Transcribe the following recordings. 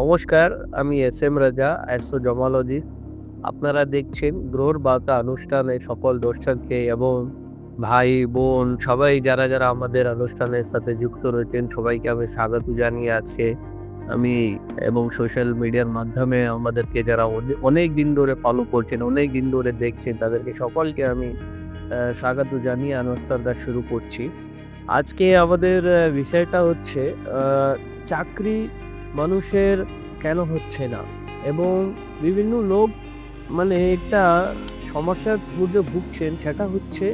নমস্কার, আমি S M Raja astrology আপনারা দেখছেন গ্রহর বার্তা অনুষ্ঠানে সকল দর্শককে এবং ভাই, বোন, সবাই যারা যারা আমাদের অনুষ্ঠানের সাথে যুক্ত রয়েছেন, সবাইকে আমি স্বাগত জানিয়ে আছে আমি এবং সোশ্যাল মিডিয়ার মাধ্যমে আমাদেরকে যারা অনেক দিন ধরে ফলো করছেন, অনেক দিন ধরে দেখছেন, তাদেরকে সকলকে আমি স্বাগত জানিয়ে অনুষ্ঠানটা শুরু করছি। আজকে আমাদের বিষয়টা হচ্ছে চাকরি মানুষের কেন হচ্ছে না? এবং বিভিন্ন লোক মানে একটা সমস্যার মধ্যে ভুগছেন, সেটা হচ্ছে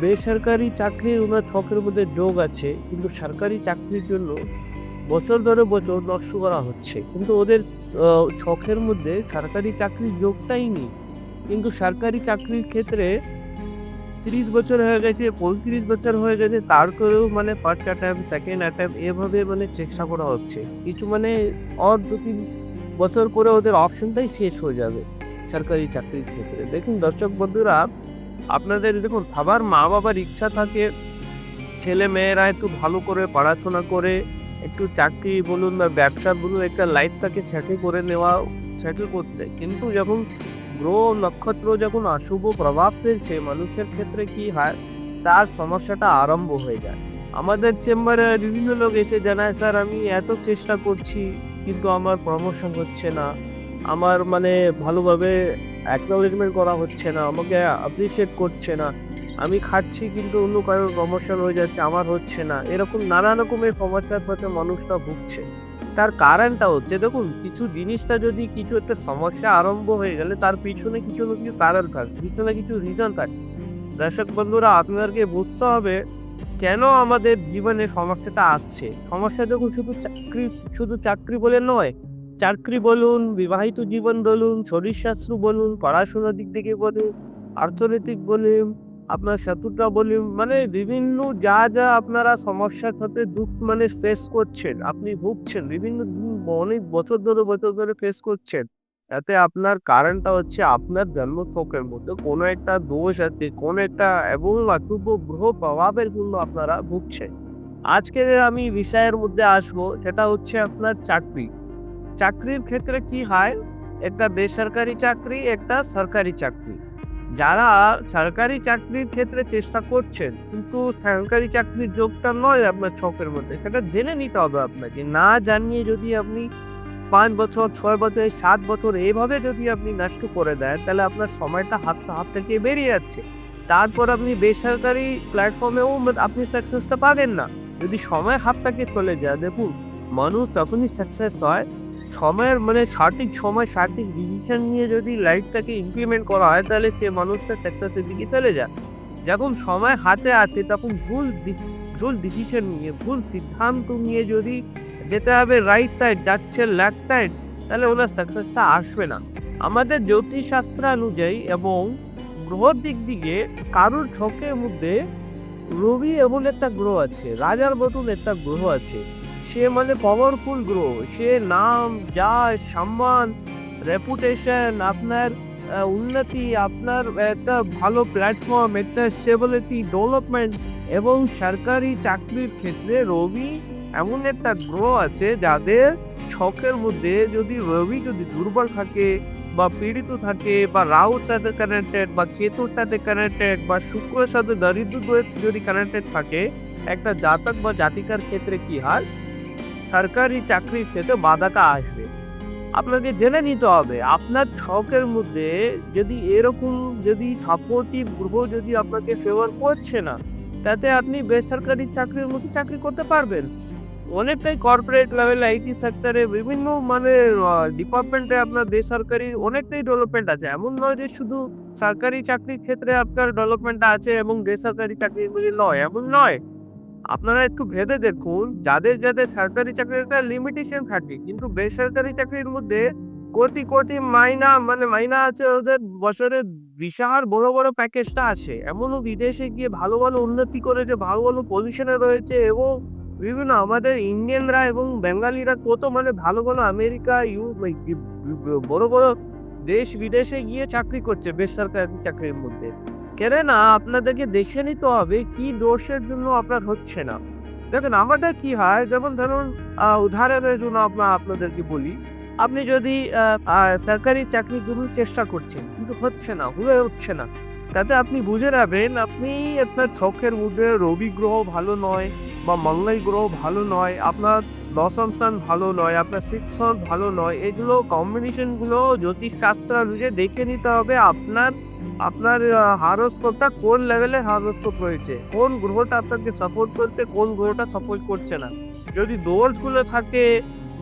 বেসরকারি চাকরি ওনার ছকের মধ্যে যোগ আছে, কিন্তু সরকারি চাকরির জন্য বছর ধরে বছর নষ্ট করা হচ্ছে। কিন্তু ওদের ছকের মধ্যে সরকারি চাকরির যোগটাই নেই। কিন্তু সরকারি চাকরির ক্ষেত্রে তিরিশ বছর হয়ে গেছে, পঁয়ত্রিশ বছর হয়ে গেছে তারপরেও মানে ফার্স্ট অ্যাটেম্প সেকেন্ড অ্যাটেম্প এভাবে মানে চেষ্টা করা হচ্ছে। কিছু মানে আর দু তিন বছর পরে ওদের অপশনটাই শেষ হয়ে যাবে সরকারি চাকরির ক্ষেত্রে। দেখুন দর্শক বন্ধুরা, আপনাদের দেখুন, সবার মা বাবার ইচ্ছা থাকে, ছেলে মেয়েরা একটু ভালো করে পড়াশোনা করে, একটু চাকরি বলুন বা ব্যবসা বলুন, একটা লাইফটাকে সেটেল করে নেওয়া সেটেল করতে। কিন্তু যখন গ্রহ নক্ষত্র যখন অশুভ প্রভাব ফেলছে, মানুষের ক্ষেত্রে কি হয়? তার সমস্যাটা আরম্ভ হয়ে যায়। আমাদের চেম্বারে বিভিন্ন লোক এসে জানায়, স্যার, আমি এত চেষ্টা করছি, কিন্তু আমার প্রমোশন হচ্ছে না। আমার মানে ভালোভাবে অ্যাকনোলেজমেন্ট করা হচ্ছে না, আমাকে অ্যাপ্রিসিয়েট করছে না। আমি খাচ্ছি কিন্তু অন্য কারোর প্রমোশন হয়ে যাচ্ছে, আমার হচ্ছে না। এরকম নানা রকমের সমস্যার সাথে মানুষটা ভুগছে। তার কারণটা হচ্ছে, দেখুন, কিছু জিনিসটা যদি কিছু একটা সমস্যা আরম্ভ হয়ে গেলে তার পিছনে কিছু না কিছু কারণ থাকে পিছনে কিছু রিজন থাকে। দর্শক বন্ধুরা, আপনাদেরকে বুঝতে হবে কেন আমাদের জীবনে সমস্যাটা আসছে। সমস্যা দেখুন, শুধু চাকরি শুধু চাকরি বলে নয়, চাকরি বলুন, বিবাহিত জীবন বলুন শরীরস্বাস্থ্য বলুন, পড়াশোনার দিক থেকে বলুন, অর্থনৈতিক বলুন আপনার শত্রুতা বলুন মানে বিভিন্ন যা যা আপনারা সমস্যার সাথে দুঃখ মানে ফেস করছেন, আপনি ভুগছেন, বিভিন্ন অনেক বছর ধরে বছর ধরে ফেস করছেন, তাতে আপনার কারণটা হচ্ছে আপনার জন্মছকের মধ্যে কোনো একটা দোষ আছে, কোনো একটা এবং অশুভ গ্রহ প্রভাবের জন্য আপনারা ভুগছেন। আজকের আমি বিষয়ের মধ্যে আসব, সেটা হচ্ছে আপনার চাকরি। চাকরির ক্ষেত্রে কি হয়? একটা বেসরকারি চাকরি, একটা সরকারি চাকরি। যারা সরকারি চাকরির ক্ষেত্রে চেষ্টা করছেন, কিন্তু সরকারি চাকরির যোগটা নয় আপনার ছকের মধ্যে, সেটা জেনে নিতে হবে আপনাকে। না জানিয়ে যদি আপনি পাঁচ বছর, ছয় বছর, সাত বছর এইভাবে যদি আপনি নষ্ট করে দেন, তাহলে আপনার সময়টা হাত হাত থেকে বেরিয়ে যাচ্ছে। তারপর আপনি বেসরকারি প্ল্যাটফর্মেও আপনি সাকসেসটা পাবেন না। যদি সময় হাত থেকে চলে যায়, দেখুন, মানুষ তখনই সাকসেস হয় সময়ের মানে সঠিক সময়, সঠিক ডিসিশন নিয়ে যদি লাইফটাকে ইমপ্লিমেন্ট করা হয়, তাহলে সে মানুষটা সাকসেসের দিকে চলে যায়। যখন সময় হাতে আছে তখন ভুল ভুল ডিসিশন নিয়ে, ভুল সিদ্ধান্ত নিয়ে যদি যেতে হবে রাইট সাইড যাচ্ছে লেফট সাইড তাহলে ওনার সাকসেসটা আসবে না। আমাদের জ্যোতিষশাস্ত্র অনুযায়ী এবং গ্রহর দিক দিকে কারোর ছকের মধ্যে রবি এমন একটা গ্রহ আছে, রাজার মতন একটা গ্রহ আছে। সে মানে পাওয়ারফুল গ্রহ সে নাম যা সম্মান রেপুটেশন আপনার উন্নতি, আপনার একটা ভালো প্ল্যাটফর্ম একটা স্টেবিলিটি ডেভেলপমেন্ট এবং সরকারি চাকরির ক্ষেত্রে রবি এমন একটা গ্রহ আছে যাদের ছকের মধ্যে যদি রবি যদি দুর্বল থাকে বা পীড়িত থাকে বা রাহুর সাথে কানেক্টেড বা কেতুর সাথে কানেক্টেড বা শুক্রের সাথে দরিদ্র যদি কানেক্টেড থাকে, একটা জাতক বা জাতিকার ক্ষেত্রে কি হয় সরকারি চাকরির ক্ষেত্রে বাধাটা আসবে। আপনাকে জেনে নিতে হবে, আপনার শখের মধ্যে যদি এরকম যদি সাপোর্টিভ গ্রহ যদি আপনাকে ফেভার করছে না, তাতে আপনি বেসরকারি চাকরির মধ্যে চাকরি করতে পারবেন। অনেকটাই কর্পোরেট লেভেল আইটি সেক্টরে বিভিন্ন মানে ডিপার্টমেন্টে আপনার বেসরকারি অনেকটাই ডেভেলপমেন্ট আছে। এমন নয় যে শুধু সরকারি চাকরির ক্ষেত্রে আপনার ডেভেলপমেন্ট আছে এবং বেসরকারি চাকরিগুলি নয়, এমন নয়। আপনারা একটু ভেবে দেখুন, যাদের যাদের সরকারি চাকরিতে লিমিটেশন থাকে, কিন্তু বেসরকারি চাকরির মধ্যে কোটি কোটি মাইনা মানে মাইনা আছে ওদের বছরে বিশাল বড় বড় প্যাকেজটা আছে। এমনও বিদেশে গিয়ে ভালো ভালো উন্নতি করেছে, ভালো ভালো পজিশনে রয়েছে এবং বিভিন্ন আমাদের ইন্ডিয়ানরা এবং বেঙ্গালিরা কত মানে ভালো ভালো আমেরিকা ইউ বড় বড় দেশ বিদেশে গিয়ে চাকরি করছে বেসরকারি চাকরির মধ্যে। কেন না, আপনাদেরকে দেখে নিতে হবে কি দোষের জন্য আপনার হচ্ছে না। দেখেন আমাদের কি হয়? যেমন ধরুন উদাহরণের জন্য আপনাদেরকে বলি, আপনি যদি সরকারি চাকরি জন্য চেষ্টা করছেন, কিন্তু হচ্ছে না, হয়ে উঠছে না। তাতে আপনি বুঝে নেবেন, আপনি আপনার ছকের মধ্যে রবি গ্রহ ভালো নয় বা মঙ্গল গ্রহ ভালো নয়, আপনার দশম স্থান ভালো নয়, আপনার সিক্স স্থান ভালো নয়, এগুলো কম্বিনেশনগুলো জ্যোতিষ শাস্ত্র অনুযায়ী দেখে নিতে হবে আপনার আপনার হারস্কোপটা কোন লেভেলে হারস্কোপ রয়েছে? কোন গ্রহটা আপনাকে সাপোর্ট করছে, কোন গ্রহটা সাপোর্ট করছে না? যদি দোষগুলো থাকে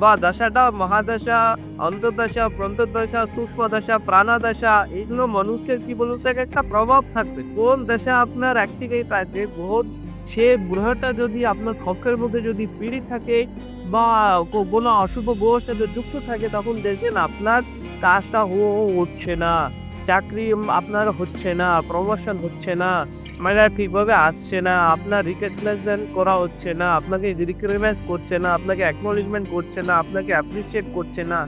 বা দশাটা, মহাদশা, অন্তর্দশা, প্রন্তর্দশা সূক্ষ্ম দশা প্রাণাদশা, এগুলো মানুষের কি বলতে গেলে একটা প্রভাব থাকবে। কোন দশা আপনার অ্যাক্টিভেট আছে গ্রহ সে গ্রহটা যদি আপনার খকের মধ্যে যদি পিড়ি থাকে বা কোনো অশুভ গ্রহের সাথে যুক্ত থাকে, তখন দেখবেন আপনার কাজটা হো উঠছে না। চাকরি আপনার হচ্ছে না প্রমোশন হচ্ছে না মানে ঠিকভাবে আসছে না, আপনার রিকগনাইজমেন্ট করা হচ্ছে না, আপনাকে রিকগনাইজ করছে না, আপনাকে অ্যাকনোলেজমেন্ট করছে না, আপনাকে অ্যাপ্রিসিয়েট করছে না,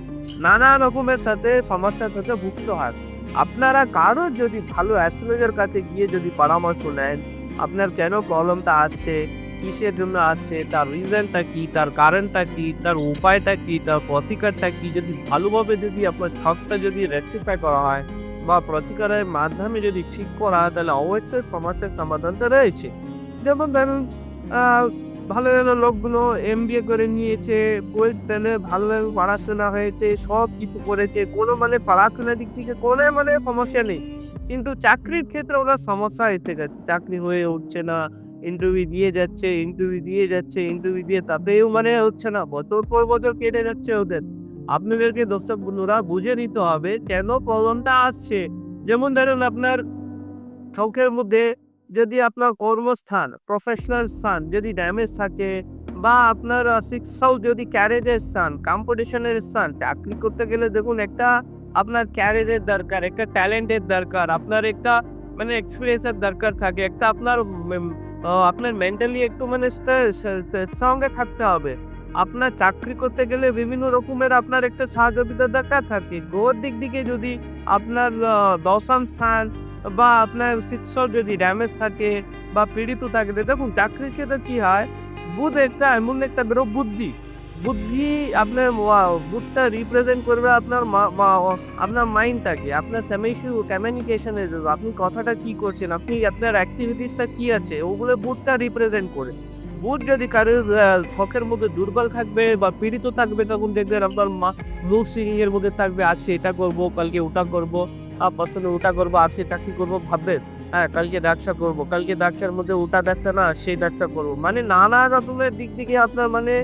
নানা রকমের সাথে সমস্যার সাথে ভুক্ত হয় আপনারা কারোর যদি ভালো অ্যাস্ট্রোলজার কাছে গিয়ে যদি পরামর্শ নেন, আপনার কেন প্রবলেমটা আসছে, কিসের জন্য আসছে, তার রিজনটা কি, তার কারণটা কি, তার উপায়টা কি, তার প্রতিকারটা কি, যদি ভালোভাবে যদি আপনার ছকটা যদি রেক্টিফাই করা হয় বা প্রতিকারের মাধ্যমে যদি ঠিক করা হয়, তাহলে অবশ্যই সমস্যার সমাধানটা রয়েছে। যেমন ধরুন ভালো ভালো লোকগুলো এম করে নিয়েছে, বই পেলে ভালোভাবে পড়াশোনা হয়েছে, সব কিছু করেছে, কোনো মানে পড়াশোনার দিক থেকে কোনো মানে সমস্যা নেই। কিন্তু চাকরির ক্ষেত্রে ওরা সমস্যা এসে গেছে চাকরি হয়ে উঠছে না ইন্টারভিউ দিয়ে যাচ্ছে ইন্টারভিউ দিয়ে যাচ্ছে ইন্টারভিউ দিয়ে তাতেও মানে হচ্ছে না, বছর পর বছর কেটে যাচ্ছে ওদের। আপনাদেরকে দর্শক বন্ধুরা বুঝে নিতে হবে কেন প্রবলেমটা আসছে। যেমন ধরুন আপনার চোখের মধ্যে যদি আপনার কর্মস্থান প্রফেশনাল স্থান যদি ড্যামেজ থাকে বা আপনার শিক্ষাও যদি ক্যারেজের স্থান কম্পিটিশনের স্থান, চাকরি করতে গেলে দেখুন একটা আপনার ক্যারেজের দরকার, একটা ট্যালেন্টের দরকার, আপনার একটা মানে এক্সপিরিয়েন্সের দরকার থাকে, একটা আপনার আপনার মেন্টালি একটু মানে সঙ্গে থাকতে হবে। আপনার চাকরি করতে গেলে বিভিন্ন রকমের আপনার একটা সহযোগিতার দরকার থাকে। গোর দিক দিকে যদি আপনার দশম স্থান বা আপনার শিক্ষক যদি ড্যামেজ থাকে বা পীড়িত থাকে দেখুন চাকরির ক্ষেত্রে কি হয়? বুধ একটা এমন একটা গ্রহ বুদ্ধি। বুদ্ধি আপনার বুধটা রিপ্রেজেন্ট করবে আপনার আপনার মাইন্ডটাকে আপনার কমিউনিকেশনের আপনি কথাটা কি করছেন? আপনি আপনার অ্যাক্টিভিটিসটা কি আছে? ওগুলো বুধটা রিপ্রেজেন্ট করে। বুধ যদি কারোর শখের মধ্যে দুর্বল থাকবে বা পীড়িত থাকবে, তখন দেখবেন আপনার মা মুড সিঙ্গিং এর মধ্যে থাকবে আজকে এটা করব, কালকে ওটা করব পছন্দ ওটা করব আর সেটা কি করব? ভাববেন হ্যাঁ কালকে ব্যবসা করব, কালকে ব্যবসার মধ্যে ওটা ব্যবসা না, সেই ব্যবসা করব। মানে নানা রকমের দিক থেকে আপনার মানে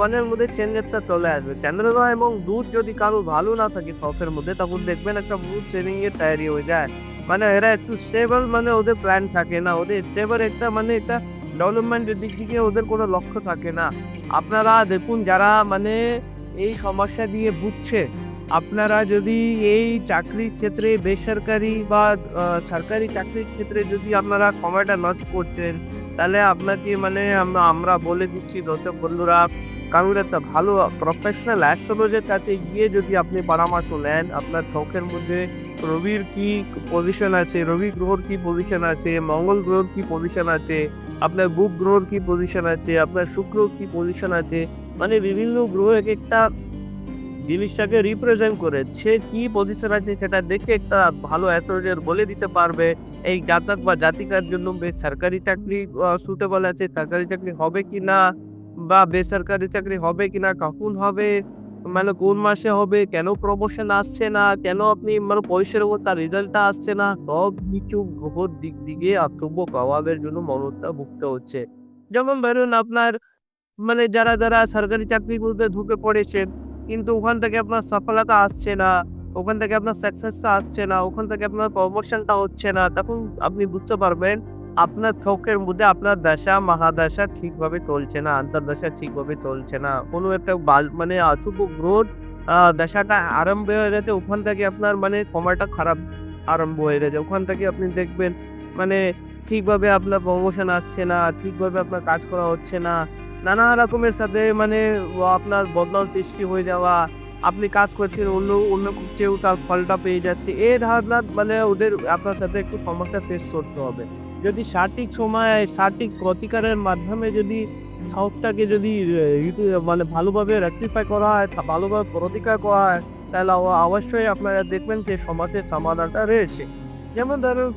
মনের মধ্যে চেঞ্জেরটা চলে আসবে। চন্দ্রগ্রহ এবং দুধ যদি কারও ভালো না থাকে শখের মধ্যে, তখন দেখবেন একটা মুড সেভিং এর তৈরি হয়ে যায়। মানে এরা একটু স্টেবল মানে ওদের প্ল্যান থাকে না, ওদের স্টেবল একটা মানে এটা ডেভেলপমেন্টের দিক থেকে ওদের কোনো লক্ষ্য থাকে না। আপনারা দেখুন, যারা মানে এই সমস্যা দিয়ে ভুগছে, আপনারা যদি এই চাকরির ক্ষেত্রে, বেসরকারি বা সরকারি চাকরির ক্ষেত্রে যদি আপনারা সময়টা নষ্ট করছেন, তাহলে আপনাকে মানে আমরা আমরা বলে দিচ্ছি, দর্শক বন্ধুরা কারোর একটা ভালো প্রফেশনাল অ্যাস্ট্রোলজের কাছে গিয়ে যদি আপনি পরামর্শ নেন, আপনার চোখের মধ্যে রবির কি পজিশন আছে, রবি গ্রহর কি পজিশন আছে, মঙ্গল গ্রহর কি পজিশন আছে আপনার বুক গ্রহর কি পজিশন আছে, আপনার শুক্র কি পজিশন আছে মানে বিভিন্ন গ্রহ এক একটা জিনিসটাকে রিপ্রেজেন্ট করে, সে কি পজিশন আছে সেটা দেখে একটা ভালো অ্যাস্ট্রোলজার বলে দিতে পারবে। এই জাতক বা জাতিকার জন্য বেশ সরকারি চাকরি সুটেবল আছে, সরকারি চাকরি হবে কি না বা বেসরকারি চাকরি হবে কি না কখন হবে মানে কোন মাসে হবে? কেন প্রমোশন আসছে না? কেন আপনি মানে পয়সার উপর তার রেজাল্টটা আসছে না? সব কিছু গ্রহর দিক দিকে অথব্য প্রভাবের জন্য মনটা ভুগতে হচ্ছে। যেমন ধরুন আপনার মানে যারা যারা সরকারি চাকরিগুলোতে ঢুকে পড়েছেন, কিন্তু ওখান থেকে আপনার সফলতা আসছে না, ওখান থেকে আপনার সাকসেসটা আসছে না, ওখান থেকে আপনার প্রমোশনটা হচ্ছে না, তখন আপনি বুঝতে পারবেন আপনার থোকের মধ্যে আপনার দশা, মহাদশা ঠিকভাবে চলছে না, আন্তর্দশা ঠিকভাবে চলছে না। কোনো একটা মানে অশুভ গ্রোথ দশাটা আরম্ভ হয়ে গেছে, ওখান থেকে আপনার মানে সময়টা খারাপ আরম্ভ হয়ে গেছে। ওখান থেকে আপনি দেখবেন মানে ঠিকভাবে আপনার প্রমোশন আসছে না, ঠিকভাবে আপনার কাজ করা হচ্ছে না। নানা রকমের সাথে মানে আপনার বদনাম সৃষ্টি হয়ে যাওয়া, আপনি কাজ করছেন, অন্য অন্য কেউ তার ফলটা পেয়ে যাচ্ছে। এই ধারণা মানে ওদের আপনার সাথে একটু সমস্যা ফেস করতে হবে। যদি সঠিক সময়ে, সঠিক প্রতিকারের মাধ্যমে যদি ছকটাকে যদি মানে ভালোভাবে রেক্টিফাই করা হয় ভালোভাবে প্রতিকার করা হয়, তাহলে অবশ্যই আপনারা দেখবেন যে সমাজের সমাধানটা রয়েছে। যেমন ধরুন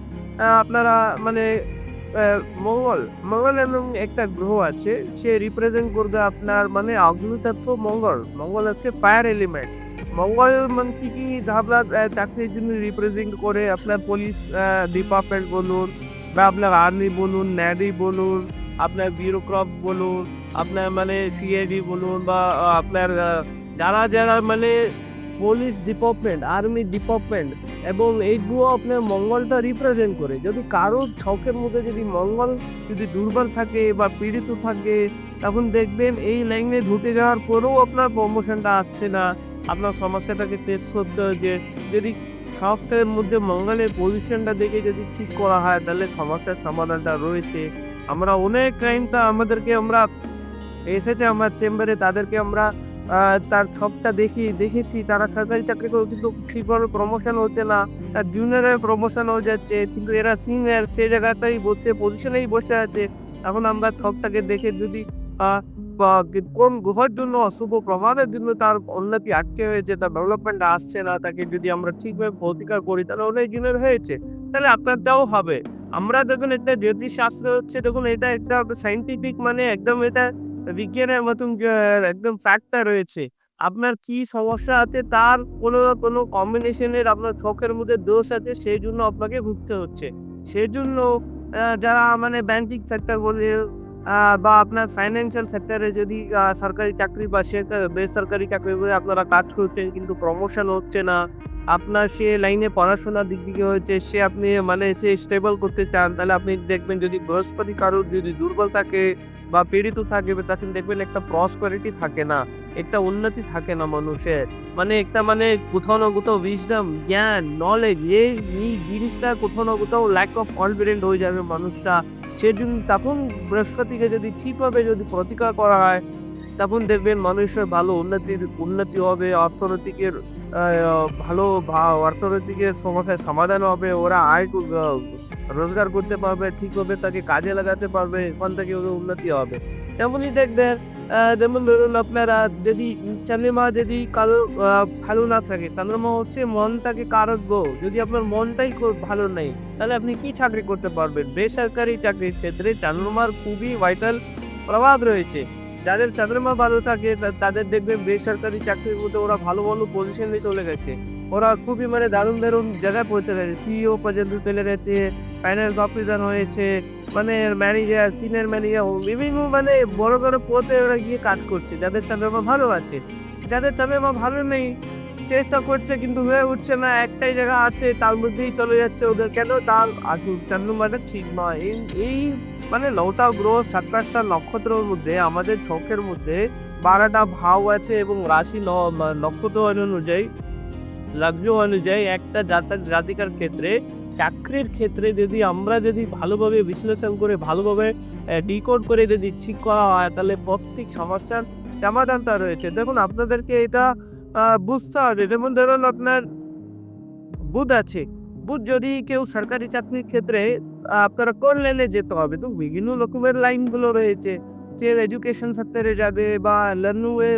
আপনারা মানে মঙ্গল মঙ্গল এবং একটা গ্রহ আছে, সে রিপ্রেজেন্ট করবে আপনার মানে অগ্নিতত্ত্ব মঙ্গল। মঙ্গল হচ্ছে ফায়ার এলিমেন্ট মঙ্গল মানে কি কি ধাবলা চাকরির জন্য রিপ্রেজেন্ট করে আপনার পুলিশ ডিপার্টমেন্ট বলুন বা আপনার আর্মি বলুন ন্যাভি বলুন, আপনার বিউরোক্রপ বলুন, আপনার মানে সিআইডি বলুন বা আপনার যারা যারা মানে পুলিশ ডিপার্টমেন্ট আর্মি ডিপার্টমেন্ট এবং এইগুলো আপনার মঙ্গলটা রিপ্রেজেন্ট করে। যদি কারোর ছকের মধ্যে যদি মঙ্গল যদি দুর্বল থাকে বা পীড়িত থাকে, তখন দেখবেন এই লাইনে ঢুকে যাওয়ার পরেও আপনার প্রমোশনটা আসছে না। আপনার সমস্যাটাকে ফেস করতে হচ্ছে যদি ছকের মধ্যে মঙ্গলের পজিশনটা দেখে যদি ঠিক করা হয়, তাহলে সমস্যার সমাধানটা রয়েছে। আমরা অনেক ক্লায়েন্টটা আমাদেরকে আমরা এসেছে, আমার চেম্বারে তাদেরকে আমরা তার ছকটা দেখি, দেখেছি। তারা সরকারি চাকরি করে কিন্তু ঠিকভাবে প্রমোশন হচ্ছে না। তার জুনিয়রের প্রমোশন হয়ে যাচ্ছে, কিন্তু এরা সিনিয়র সেই জায়গাটাই বসে পজিশনেই বসে আছে। এখন আমরা ছকটাকে দেখে যদি বা কোন গ্রহের জন্য অশুভ প্রভাবের জন্য তার উন্নতি আটকে হয়েছে, তার ডেভেলপমেন্ট আসছে না, তাকে যদি আমরা ঠিকভাবে প্রতিকার করি, তাহলে অনেক দিনের হয়েছে। তাহলে আপনার আপনারটাও হবে। আমরা দেখুন এটা জ্যোতিষ শাস্ত্র হচ্ছে, দেখুন এটা একটা সাইন্টিফিক মানে একদম এটা বিজ্ঞানের মতন একদম ফ্যাক্টর রয়েছে। আপনার কি সমস্যা আছে তার কোনো কোনো কম্বিনেশনের আপনার চোখের মধ্যে দোষ আছে, সেই জন্য আপনাকে ভুগতে হচ্ছে। সেই জন্য যারা মানে ব্যাংকিং সেক্টর বলে বা আপনার ফাইন্যান্সিয়াল সেক্টরে যদি সরকারি চাকরি বা সে বেসরকারি চাকরি আপনারা কাজ করছেন কিন্তু প্রমোশন হচ্ছে না। আপনার সে লাইনে পড়াশোনার দিক থেকে হয়েছে, সে আপনি মানে সে স্টেবল করতে চান, তাহলে আপনি দেখবেন যদি বৃহস্পতি কারোর যদি দুর্বল থাকে বা পীড়িত থাকে তখন দেখবেন একটা প্রসপারিটি থাকে না, একটা উন্নতি থাকে না মানুষের। মানে একটা মানে কোথাও না কোথাও উইজডম জ্ঞান নলেজ এই জিনিসটা কোথাও না কোথাও ল্যাক অফ কনফিডেন্ট হয়ে যাবে মানুষটা। সেজন্য তখন বৃহস্পতিকে যদি ঠিকভাবে যদি প্রতিকার করা হয়, তখন দেখবেন মানুষের ভালো উন্নতির উন্নতি হবে, অর্থনৈতিকের ভালো অর্থনৈতিকের সমস্যার সমাধান হবে, ওরা আয় রোজগার করতে পারবে ঠিকভাবে তাকে কাজে লাগাতে পারবে ওখান থেকে ওদের উন্নতি হবে। তেমনই দেখবেন যেমন ধরুন আপনারা যদি চন্দ্রমা যদি কারও ভালো না থাকে চন্দ্রমা হচ্ছে মনটাকে কারক যদি আপনার মনটাই ভালো নেই, তাহলে আপনি কি চাকরি করতে পারবেন? বেসরকারি চাকরির ক্ষেত্রে চন্দ্রমার খুবই ভাইটাল প্রভাব রয়েছে। যাদের চন্দ্রমা ভালো থাকে তাদের দেখবেন বেসরকারি চাকরির মধ্যে ওরা ভালো ভালো পজিশনে চলে গেছে। ওরা খুবই মানে দারুণ দারুণ জায়গায় পৌঁছে গেছে। সিইও পর্যন্ত চলে গেছে ফাইন্যান্স অফিসার হয়েছে মানে ম্যানেজার সিনিয়র ম্যানেজার বিভিন্ন মানে বড় বড় পদে ওরা গিয়ে কাজ করছে। যাদের চন্দ্রমা ভালো আছে। যাদের চন্দ্রমা ভালো নেই, চেষ্টা করছে কিন্তু হয়ে উঠছে না, একটাই জায়গা আছে, তার মধ্যেই চলে যাচ্ছে ওদের। কেন? তার আগ- চন্দ্রমাটা ঠিক নয়। এই এই মানে নৌটা গ্রহ সাতাশটা নক্ষত্রের মধ্যে, আমাদের ছকের মধ্যে বারোটা ভাব আছে এবং রাশি নক্ষত্র অনুযায়ী, লগ্ন অনুযায়ী একটা জাতক, জাতিকার ক্ষেত্রে চাকরির ক্ষেত্রে যদি আমরা যদি ভালোভাবে বিশ্লেষণ করে ভালোভাবে ডিকোড করে যদি ঠিক করা হয়, তাহলে প্রত্যেক সমস্যার সমাধানটা রয়েছে। দেখুন, আপনাদেরকে এটা বুঝতে হবে। যেমন ধরুন, আপনার বুধ আছে। বুধ যদি কেউ সরকারি চাকরির ক্ষেত্রে আপনারা কোন লাইনে যেতে হবে। তো বিভিন্ন রকমের লাইনগুলো রয়েছে। সে এডুকেশন সেক্টরে যাবে বা লার্নুয়ে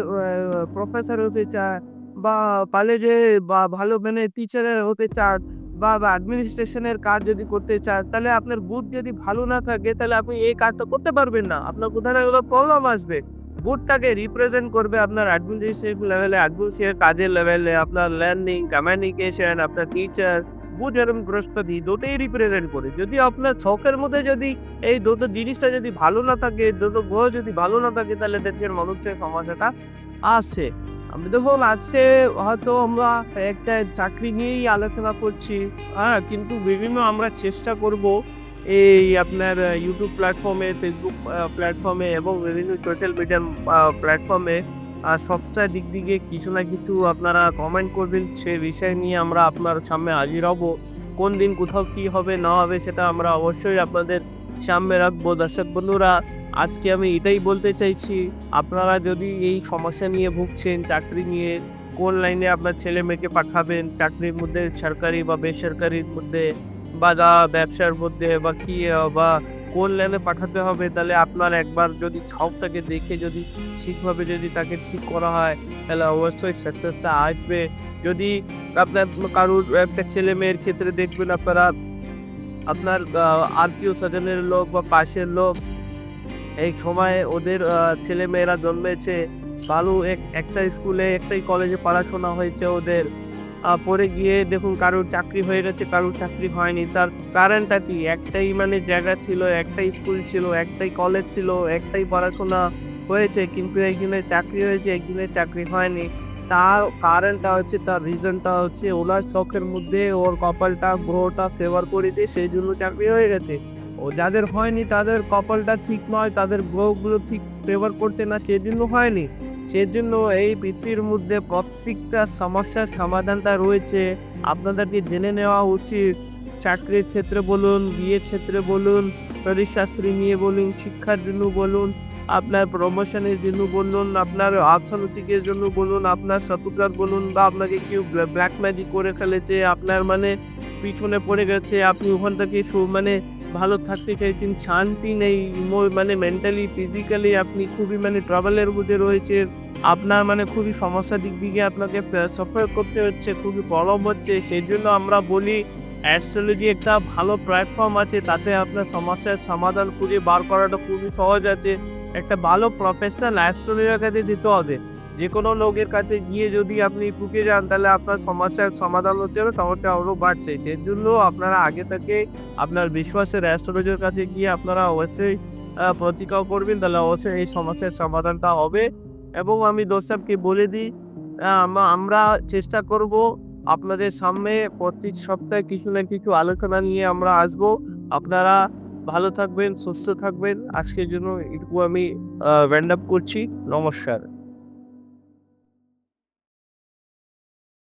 প্রফেসর হতে চায় বা কলেজে বা ভালো মানে টিচারের হতে চান বা অ্যাডমিনিস্ট্রেশনের কাজ যদি করতে চান, তাহলে আপনার বুথ যদি ভালো না থাকে, তাহলে আপনি এই কাজটা করতে পারবেন না। আপনার কোথাও না কোথাও প্রবলেম আসবে। বুথটাকে রিপ্রেজেন্ট করবে আপনার অ্যাডমিনিস্ট্রেটিভ লেভেলে অ্যাডমিনিস্ট্রেটিভ কাজের লেভেলে আপনার লার্নিং কমিউনিকেশন আপনার টিচার বুথ এবং বৃহস্পতি দুটোই রিপ্রেজেন্ট করে। যদি আপনার ছকের মধ্যে যদি এই দুটো জিনিসটা যদি ভালো না থাকে, দুটো গ্রহ যদি ভালো না থাকে, তাহলে দেখবেন মানুষের সমস্যাটা আসে। দেখুন আজকে হয়তো আমরা একটা চাকরি নিয়েই আলোচনা করছি। হ্যাঁ কিন্তু বিভিন্ন আমরা চেষ্টা করব এই আপনার ইউটিউব প্ল্যাটফর্মে ফেসবুক প্ল্যাটফর্মে এবং বিভিন্ন সোশ্যাল মিডিয়া প্ল্যাটফর্মে আর সপ্তাহে দিক দিকে কিছু না কিছু আপনারা কমেন্ট করবেন। সে বিষয় নিয়ে আমরা আপনার সামনে হাজির হব। কোন দিন কোথাও কি হবে না হবে সেটা আমরা অবশ্যই আপনাদের সামনে রাখব। দর্শক বন্ধুরা আজকে আমি এটাই বলতে চাইছি, আপনারা যদি এই সমস্যা নিয়ে ভুগছেন, চাকরি নিয়ে, কোন লাইনে আপনার ছেলে মেয়েকে পাঠাবেন, চাকরির মধ্যে সরকারি বা বেসরকারির মধ্যে, বা যা ব্যবসার মধ্যে, বা কি, বা কোন লাইনে পাঠাতে হবে, তাহলে আপনার একবার যদি ছকটাকে দেখে যদি ঠিকভাবে যদি তাকে ঠিক করা হয়, তাহলে অবশ্যই সাকসেসটা আসবে। যদি আপনার কারুর একটা ছেলে মেয়ের ক্ষেত্রে দেখবেন আপনারা, আপনার আত্মীয় স্বজনের লোক বা পাশের লোক এই সময়ে ওদের ছেলে মেয়েরা জন্মেছে। ভালো এক, একটা স্কুলে, একটাই কলেজে পড়াশোনা হয়েছে ওদের। পরে গিয়ে দেখুন কারোর চাকরি হয়ে গেছে, কারোর চাকরি হয়নি। তার কারণটা কি? একটাই মানে জায়গা ছিল, একটাই স্কুল ছিল, একটাই কলেজ ছিল, একটাই পড়াশোনা হয়েছে। কিন্তু একজনের চাকরি হয়েছে একজনের চাকরি হয়নি। তার কারণটা হচ্ছে, তার রিজনটা হচ্ছে, ওনার শখের মধ্যে ওর কপালটা, গ্রহটা সেবার করে দিয়ে সেই জন্য চাকরি হয়ে গেছে। ও যাদের হয়নি, তাদের কপালটা ঠিক নয়, তাদের গ্রহগুলো ঠিক ফেভার করতে না, সেজন্য হয়নি। সেজন্য এই পৃথিবীর মধ্যে প্রত্যেকটা সমস্যার সমাধানটা রয়েছে। আপনাদেরকে জেনে নেওয়া উচিত। চাকরির ক্ষেত্রে বলুন, বিয়ের ক্ষেত্রে বলুন শরীরশাস্ত্রী নিয়ে বলুন, শিক্ষার জন্য বলুন, আপনার প্রমোশনের জন্য বলুন, আপনার অর্থনৈতিকের জন্য বলুন, আপনার শত্রুতার বলুন, বা আপনাকে কেউ ব্ল্যাক ম্যাজিক করে ফেলেছে, আপনার মানে পিছনে পড়ে গেছে, আপনি ওখান থেকে মানে ভালো থাকতে চাইছেন, শান্তি নেই মানে মেন্টালি ফিজিক্যালি আপনি খুবই মানে ট্রাভেলের মধ্যে রয়েছে আপনার মানে খুবই সমস্যা দিক দিকে আপনাকে সফর করতে হচ্ছে, খুবই প্রবলেম হচ্ছে। সেই জন্য আমরা বলি অ্যাস্ট্রোলজি একটা ভালো প্ল্যাটফর্ম আছে, তাতে আপনার সমস্যার সমাধান খুঁজে বার করাটা খুবই সহজ আছে। একটা ভালো প্রফেশনাল অ্যাস্ট্রোলজার কাছে দিতে হবে। যে কোনো লোকের কাছে গিয়ে যদি আপনি ঢুকে যান তাহলে আপনার সমস্যার সমাধান হচ্ছে না সমস্যা আরও বাড়ছে। এর জন্য আপনারা আগে থেকে আপনার বিশ্বাসের অ্যাস্ট্রোলজার কাছে গিয়ে আপনারা অবশ্যই আহ, প্রতিকার করবেন তাহলে অবশ্যই এই সমস্যার সমাধানটা হবে। এবং আমি দোস্তাবকে বলে দিই আমরা চেষ্টা করব আপনাদের সামনে প্রতি সপ্তাহে কিছু না কিছু আলোচনা নিয়ে আমরা আসব। আপনারা ভালো থাকবেন সুস্থ থাকবেন। আজকের জন্য এটুকু আমি ভ্যান্ড আপ করছি। নমস্কার।